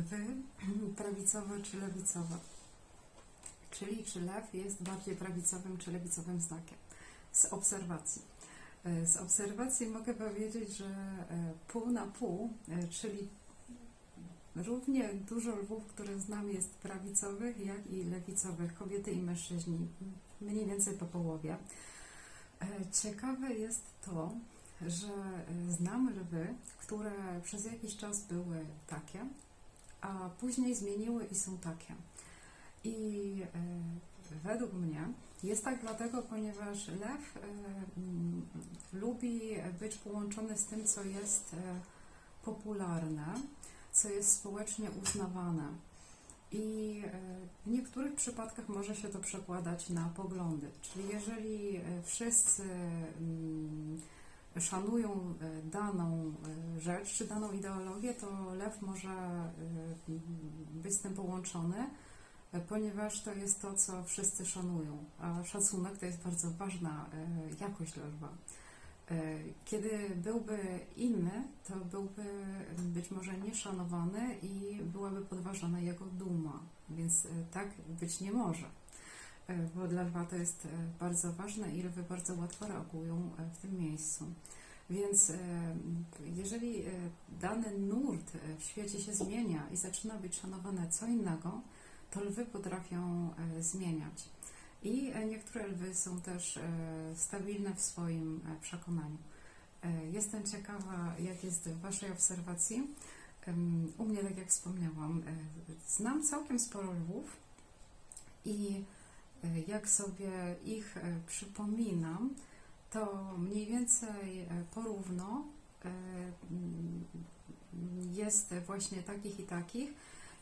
lwy prawicowe czy lewicowe. Czyli czy lew jest bardziej prawicowym czy lewicowym znakiem. Z obserwacji. E, Z obserwacji mogę powiedzieć, że e, pół na pół, e, czyli równie dużo lwów, które znam jest prawicowych, jak i lewicowych, kobiety i mężczyźni, mniej więcej po połowie. Ciekawe jest to, że znam lwy, które przez jakiś czas były takie, a później zmieniły i są takie. I e, według mnie jest tak dlatego, ponieważ lew e, lubi być połączony z tym, co jest e, popularne, co jest społecznie uznawane. I w niektórych przypadkach może się to przekładać na poglądy. Czyli jeżeli wszyscy szanują e, daną e, rzecz czy daną ideologię, to lew może e, być z tym połączony, ponieważ to jest to, co wszyscy szanują. A szacunek to jest bardzo ważna jakość dla Kiedy byłby inny, to byłby być może nieszanowany i byłaby podważana jego duma, więc tak być nie może, bo dla lwa to jest e, bardzo ważne i lwy bardzo łatwo reagują e, w tym miejscu. Więc e, jeżeli e, dany nurt e, w świecie się zmienia i zaczyna być szanowane co innego, to lwy potrafią e, zmieniać. I e, niektóre lwy są też e, stabilne w swoim e, przekonaniu. E, Jestem ciekawa, jak jest w Waszej obserwacji. U mnie, tak jak wspomniałam, e, znam całkiem sporo lwów i e, jak sobie ich e, przypominam, to mniej więcej e, porówno e, mm, jest właśnie takich i takich.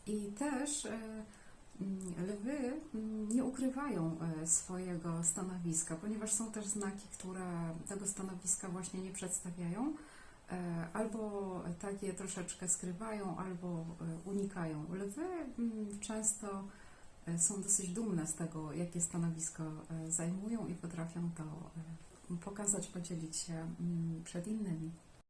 I też mm, lwy mm, nie ukrywają swojego stanowiska, ponieważ są też znaki, które tego stanowiska właśnie nie przedstawiają, albo takie troszeczkę skrywają, albo unikają. Lwy często są dosyć dumne z tego, jakie stanowisko e, zajmują i potrafią to e, pokazać, podzielić się mm, przed innymi.